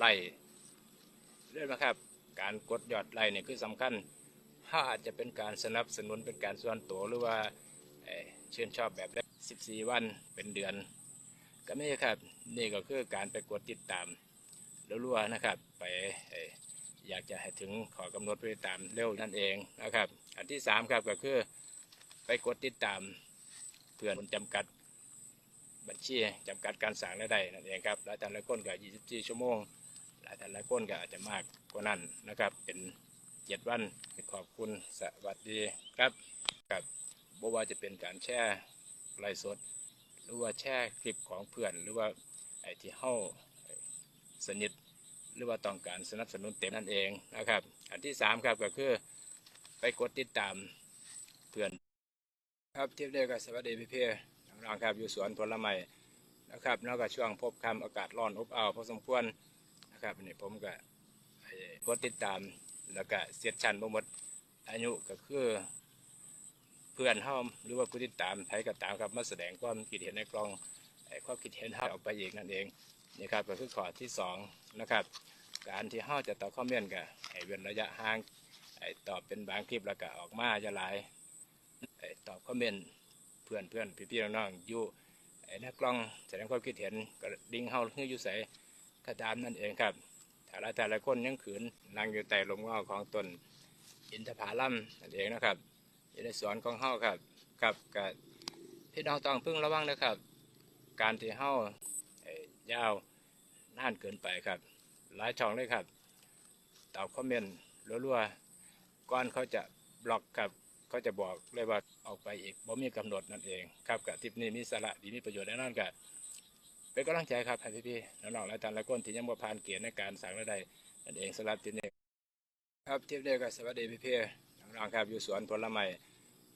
ไลค์เรื่องนะครับ การกดยอดไลค์เนี่ยคือสำคัญ ถ้าอาจจะเป็นการสนับสนุนเป็นการส่วนตัวหรือว่าเชื่นชอบแบบได้14 วันเป็นเดือน ก็ไม่ใช่ครับ นี่ก็คือการไปกดติดตามรัวๆนะครับ ไปอยากจะให้ถึงขอกำหนดผู้ติดตามเร็วนั่นเองนะครับ อันที่สามครับก็คือไปกดติดตามเพื่อนจำกัดบัญชีจำกัดการสั่งรายได้นั่นเองครับหลายท่านหลายคนก็ 24 ชั่วโมง ท่านหลายคนก็อาจจะมากกว่านั้นนะครับ เป็นเจ็ดวันขอบคุณสวัสดีครับครับบ่ว่าจะเป็นการแชร์ไลฟ์สด หรือว่าแชร์คลิปของเพื่อน หรือว่าไอ้ที่เฮาสนิทหรือว่าต้องการสนับสนุนเต็มนั่นเองนะครับ อันที่สามครับก็คือไปกดติดตามเพื่อน ครับเทียบเดียวกับสวัสดีพี่เพื่อนน้องๆครับอยู่สวนผลไม้นะครับแล้วก็ช่วงพบคำอากาศร้อนอบอ้าวพอสมควรน ครับนี่ผมก็กดติดตามแล้วก็เสียดชันบ่หมดอายุก็คือเพื่อนเฮาหรือว่าผู้ติดตามใครก็ตามครับมาแสดงความคิดเห็นในกล่องไอ้ความคิดเห็นเฮาออกไปอีกนั่นเองนี่ครับก็คือข้อที่สองนะครับการที่เฮาจะตอบคอมเมนก็ให้เว้นระยะห่างไอ้ตอบเป็นบางคลิปแล้วก็ออกมาจะหลายตอบคอมเมนเพื่อนเพื่อนพี่พี่ๆน้องๆอยู่ไอ้นักล้องแสดงความคิดเห็นก็ดิ้งเฮาเฮืออยู่ใส่ กระตามนั่นเองครับ แต่ละแต่ละคนยังขืนนั่งอยู่ใต้ลมเงาของตนอินทผลัมนั่นเองนะครับอยู่ในสวนของเฮาครับครับกับพี่น้องต้องพึ่งระวังนะครับ การที่เฮาไอ้ยาวนานเกินไปครับ หลายช่องเลยครับตอบคอมเมนต์รัวๆก่อนเขาจะบล็อกครับก็จะบอกเลยว่าออกไปอีกบ่มีกำหนดนั่นเอง ครับกับทริปนี้มีสาระดีมีประโยชน์แน่นอนครับ เป็นกำลังใจครับให้พี่ๆน้องๆและท่านหลายคนที่ยังบ่ผ่านเกณฑ์ในการสั่งรายได้นั่นเองสำหรับทริปนี้ครับทริปนี้ก็สวัสดีพี่ๆน้องๆครับอยู่สวนผลไม้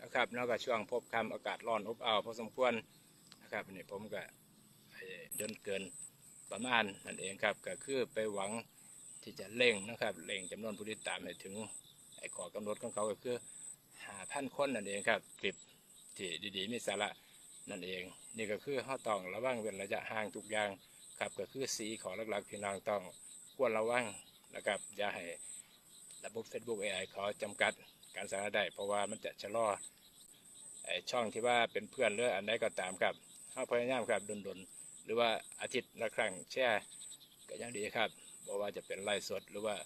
นะครับแล้วก็ช่วงพบคำอากาศร้อนอบอ้าวพอสมควรนะครับนี่ผมก็จนเกินประมาณนั่นเองครับก็คือไปหวังที่จะเร่งนะครับเร่งจำนวนผู้ติดตามให้ถึงไอ้ขอกำหนดของเขาก็คือหาพันคนนั่นเองครับคลิปที่ดีๆมีสาระ นั่นเอง นี่ก็คือเขาต้องระวังเว้นระยะห่างทุกอย่างครับก็คือสีของหลักๆพี่น้องต้องควรระวังนะครับอย่าให้ระบบ Facebook AI ขาจำกัดการสาราได้ เพราะว่ามันจะชะลอไอช่องที่ว่าเป็นเพื่อนหรืออันใดก็ตามครับเขาพยายามครับดนๆ หรือว่าอาทิตย์ละครั้งแช่ก็ยังดีครับเพราะว่าจะเป็นไลฟ์สดหรือว่า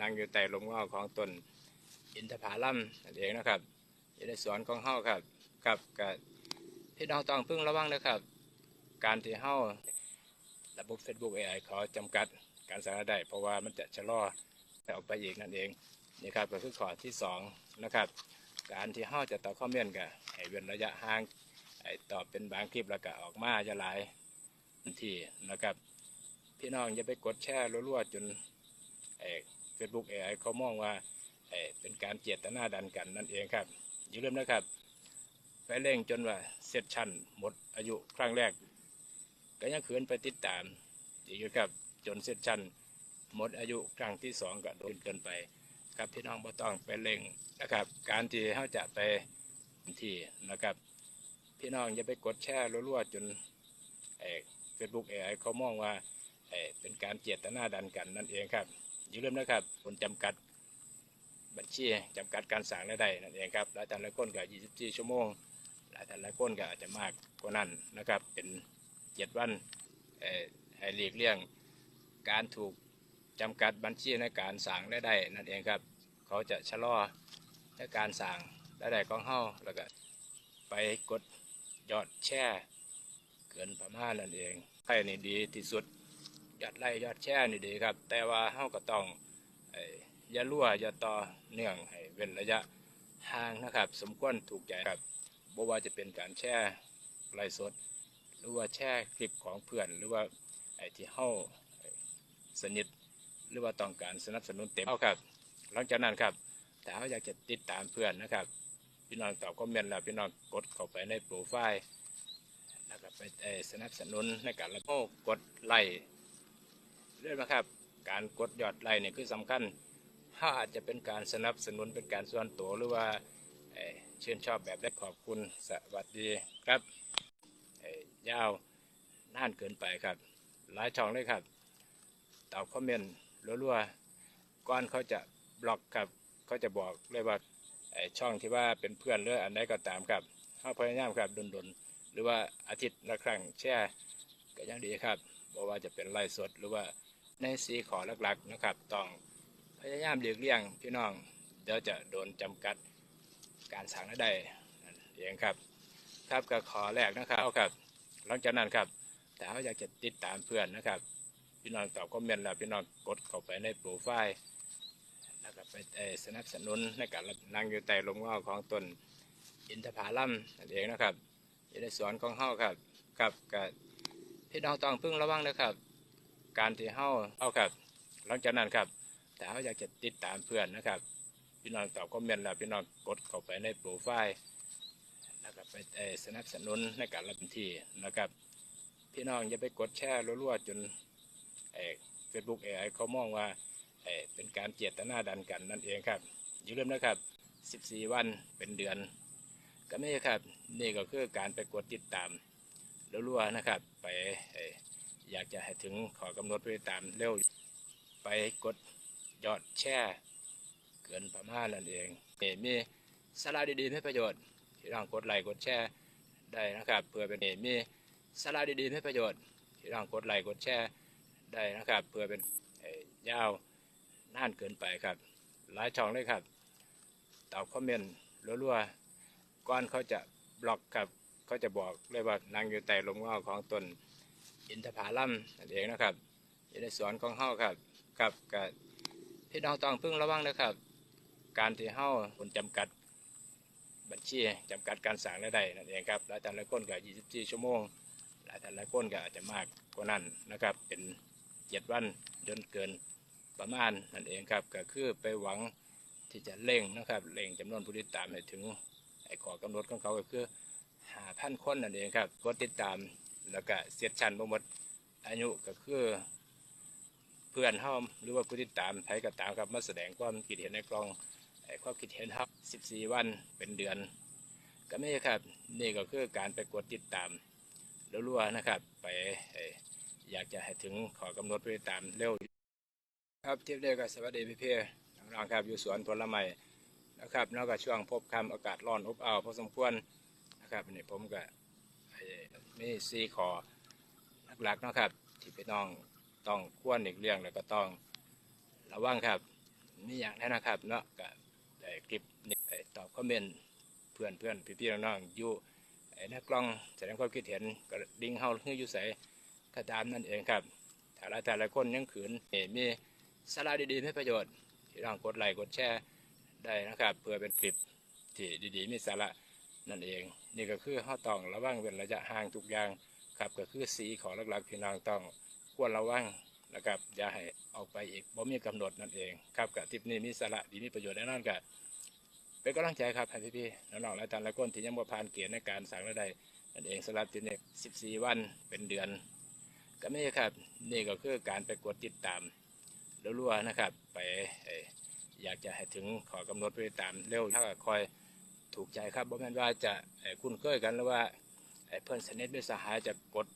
นั่งอยู่ใต้ลมเงาของต้นอินทผลัมนั่นเองนะครับอยู่ในสวนของเฮาครับครับกับ พี่น้องต้องพึ่งระวังนะครับ การที่เฮาระบบ Facebook AI ขาจำกัดการสารายได้ เพราะว่ามันจะชะลอออกไปอีกนั่นเองนี่ครับก็คือข้อที่สองนะครับ การที่เฮาจะตอบคอมเมนต์ก็ให้เว้นระยะห่างไอ้ตอบเป็นบางคลิปแล้วก็ออกมาจะหลายทีนะครับ พี่น้องอย่าไปกดแชร์รัวๆจนไอ้ Facebook AI เขามองว่าเอ่อเป็นการเจตนาดันกันนั่นเองครับอย่าลืมนะครับ เร่งจนว่าเสร็จชั้นหมดอายุครั้งแรก ก็ยังขืนไปติดตามอีกอยู่ครับจนเสร็จชั้นหมดอายุครั้งที่สองก็โดนเกินไปครับพี่น้องบ่ต้องไปเร่งนะครับ การที่เขาจะไปที่นะครับ พี่น้องอย่าไปกดแชร์รัวๆจนเอ่อ Facebook AI เขามองว่าเป็นการเจตนาดันกันนั่นเองครับอย่าลืมนะครับคนจำกัดบัญชีจำกัดการสั่งรายได้นั่นเองครับหลายท่านหลายคนก็24 ชั่วโมง หลายท่านหลายคนก็อาจจะมากกว่านั้นนะครับ เป็นเจ็ดวันให้หลีกเลี่ยงการถูกจำกัดบัญชีในการสั่งรายได้นั่นเองครับ เขาจะชะลอในการสั่งรายได้ของเฮาแล้วก็ไปกดยอดแช่เกินประมาณนั่นเองใครนี่ดีที่สุดยอดไล่ยอดแช่นี่ดีครับ แต่ว่าเฮาก็ต้องเอ่ออย่ารั่วอย่าต่อเนื่องให้เว้นระยะห่างนะครับ สมควรถูกใจครับ บ่ว่าจะเป็นการแชร์ไลฟ์สด หรือว่าแชร์คลิปของเพื่อน หรือว่าไอ้ที่เฮาสนิทหรือว่าต้องการสนับสนุนเต็มเอาครับ หลังจากนั้นครับถ้าเขาอยากจะติดตามเพื่อนนะครับ พี่น้องตอบคอมเมนต์แล้วพี่น้องกดเข้าไปในโปรไฟล์แล้วก็ไปเอ่อสนับสนุนในการแล้วก็กดไลค์เรื่อยนะครับ การกดยอดไลค์เนี่ยคือสำคัญถ้าอาจจะเป็นการสนับสนุนเป็นการส่วนตัวหรือว่าเอ่อ ชื่นชอบแบบได้ขอบคุณสวัสดีครับเอ่อยาวน่านเกินไปครับ หลายช่องเลยครับตอบคอมเมนต์รัวๆก่อนเขาจะบล็อกครับเขาจะบอกเลยว่าไอช่องที่ว่าเป็นเพื่อนหรืออันใดก็ตามครับเขาพยายามครับดนๆหรือว่าอาทิตย์ละครั้งแช่ก็ยังดีครับบอกว่าจะเป็นไลฟ์สดหรือว่าในสีขอหลักๆนะครับ ต้องพยายามเลีกเลี่ยงพี่น้อง เดี๋ยวจะโดนจำกัด การสั่งได้เองครับ ครับก็ขอแรกนะครับเอาครับ หลังจากนั้นครับแต่เขาอยากจะติดตามเพื่อนนะครับ พี่น้องตอบคอมเมนต์แล้วพี่น้องกดเข้าไปในโปรไฟล์แล้วก็ไปสนับสนุนในการนั่งอยู่ใต้ลมเงาของต้นอินทผลัมนั่นเองนะครับอยู่ในสวนของเฮาครับครับก็พี่น้องต้องพึ่งระวังนะครับ การที่เฮาเอาครับ หลังจากนั้นครับแต่เขาอยากจะติดตามเพื่อนนะครับ พี่น้องตอบคอมเมนต์แล้วพี่น้องกดเข้าไปในโปรไฟล์แล้วก็ไปสนับสนุนในการรับที่นะครับ พี่น้องอย่าไปกดแชร์รัวๆจนเฟซบุ๊กเอไอเขามองว่าเป็นการเจตนาดันกันนั่นเองครับอย่าลืมนะครับ 14 วันเป็นเดือน ก็ไม่ครับ นี่ก็คือการไปกดติดตามรัวๆนะครับ ไปเอ่ออยากจะให้ถึงขอกำหนดไปตามเร็วไปกดยอดแชร์ เกินประมาณนั่นเองเอ่มีสาระดีๆให้ประโยชน์ที่ร่างกดไลค์กดแชร์ได้นะครับเพื่อเป็นเหตุมีสาระดีๆให้ประโยชน์ที่ร่างกดไลค์กดแชร์ได้นะครับเพื่อเป็นเอ่อยาวน่านเกินไปครับ หลายช่องเลยครับตอบคอมเมนต์รัวๆก่อนเขาจะบล็อกครับเขาจะบอกเลยว่านั่งอยู่ใต้ลมเงาของต้นอินทผลัมนั่นเองนะครับอยู่ในสวนของเฮาครับครับก็พี่น้องต้องพึ่งระวังนะครับ การที่เฮาคนจำกัดบัญชีจำกัดการสั่งรายได้นั่นเองครับหลายท่านหลายคนก็24 ชั่วโมง หลายท่านหลายคนก็อาจจะมากกว่านั้นนะครับเป็นเจ็ดวันจนเกินประมาณนั่นเองครับก็คือไปหวังที่จะเร่งนะครับเร่งจำนวนผู้ติดตามให้ถึงไอ้ขอกำหนดของเขาก็คือหาพันคนนั่นเองครับกดติดตามแล้วก็เสียดชันบ่หมดอายุก็คือเพื่อนเฮาหรือว่าผู้ติดตามไทยก็ตามครับมาแสดงความคิดเห็นในกลอง ไอ้ความคิดเห็นครับ14 วันเป็นเดือน ก็ไม่ครับนี่ก็คือการไปกดติดตามรัวๆนะครับ ไปอยากจะให้ถึงขอกำหนดไปตามเร็ว ครับเทียบเดียวกับสวัสดีพี่เพื่อนน้องครับอยู่สวนผลไม้นะครับนอกจากช่วงพบคำอากาศร้อนอบอ้าวพอสมควรนะครับนี่ผมก็เอ่อมีซีขอหลักๆนะครับ ที่พี่น้องต้องควรอีกเรื่องแล้วก็ต้องระวังครับมีอย่างนั้นนะครับเนาะก็ได้ คลิปนี้เอ่อตอบคอมเมนต์เพื่อนเพื่อนพี่พี่ๆน้องๆอยู่น้ากล้องแสดงความคิดเห็นก็ลิงเฮาเฮืออยู่ใส่ก็ตามนั่นเองครับถ้าหลาแต่ละคนยังขืนมีสาระดีๆให้ประโยชน์ที่น้องกดไลค์กดแชร์ได้นะครับเพื่อเป็นคลิปที่ดีๆมีสาระนั่นเอง นี่ก็คือเฮาต้องระวังเป็นระยะห่างทุกอย่างครับก็คือสีของหลักๆพี่น้องต้องควรระวัง นะครับอย่าให้ออกไปอีกบ่มีกำหนดนั่นเองครับกับทริปนี้มีสาระดีมีประโยชน์แน่นอนกับเป็นกำลังใจครับให้พี่ๆน้องๆและท่านและคนที่ยังบ่ผ่านเกณฑ์ในการสั่งรายได้นั่นเองสำหรับทิปนี้14วันเป็นเดือน ก็ไม่ครับนี่ก็คือการไปกดติดตามรัวๆนะครับ ไปอยากจะให้ถึงขอกำหนดไปตามเร็วถ้าคอยถูกใจครับบ่แม่นว่าจะคุ้นเคยกันหรือว่าเพื่อนสนิทหรือสหายจะกด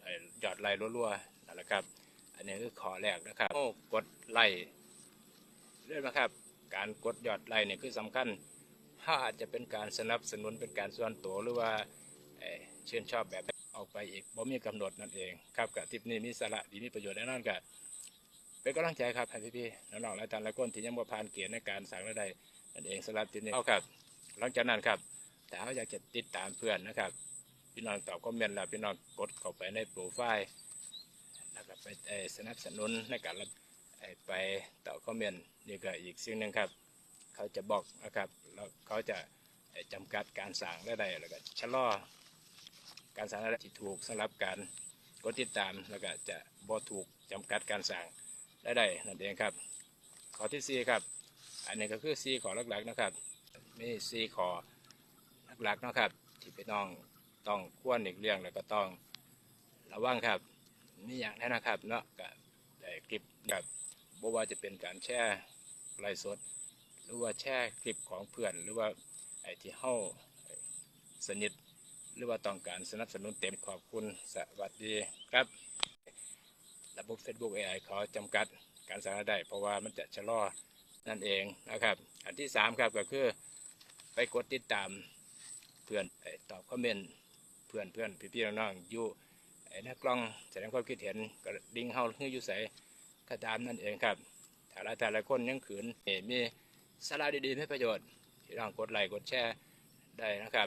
เอ่อยอดไลค์รัวๆนั่นแหละครับ อันนี้คือขอแรกนะครับโอ้กดไลค์เรื่อยนะครับ การกดยอดไลค์เนี่ยคือสำคัญถ้าอาจจะเป็นการสนับสนุนเป็นการส่วนตัวหรือว่าเชื่นชอบแบบออกไปอีกบ่มีกำหนดนั่นเองครับกับทริปนี้มีสาระดีมีประโยชน์แน่นอนกับเป็นกำลังใจครับให้พี่ๆน้องๆและท่านละคนที่ยังบ่ผ่านเกณฑ์ในการสั่งรายได้นั่นเองสำหรับทิปนี้เอาครับ หลังจากนั้นครับ แต่เขาอยากจะติดตามเพื่อนนะครับ พี่น้องตอบคอมเมนต์แล้วพี่น้องกดเข้าไปในโปรไฟล์ ก็ไปสนับสนุนในการไปตอบคอมเมนต์นี่ก็อีกสิ่งหนึ่งครับ เขาจะบอกนะครับแล้วเขาจะเอ่อจำกัดการสั่งได้ใดแล้วก็ชะลอการสั่งได้ที่ถูกสำหรับการกดติดตามแล้วก็จะบ่ถูกจำกัดการสั่งได้ใดนั่นเองครับข้อที่สี่ครับอันนี้ก็คือสี่ข้อหลักๆนะครับมีสี่ข้อหลักๆนะครับ ที่พี่น้องต้องควรอีกเรื่องแล้วก็ต้องระวังครับ มีอย่างนั้นนะครับเนาะก็ได้คลิปแบบบ่ว่าจะเป็นการแชร์ไลฟ์สด หรือว่าแชร์คลิปของเพื่อนหรือว่าไอ้ที่เฮาสนิทหรือว่าต้องการสนับสนุนเต็มขอบคุณสวัสดีครับ ระบบ Facebook AI ขาจำกัดการสารายได้ เพราะว่ามันจะชะลอนั่นเองนะครับ อันที่สามครับก็คือไปกดติดตามเพื่อนตอบคอมเมนต์เพื่อนเพื่อนพี่พี่ๆน้องๆอยู่ ไอ้นักกล้องแสดงความคิดเห็นก็ลิงเฮาคืออยู่ใส่ก็ตามนั่นเองครับถ้าหลายแต่ละคนยังขืนเอ่อมีสาระดีๆให้ประโยชน์ที่น้องกดไลค์กดแชร์ได้นะครับ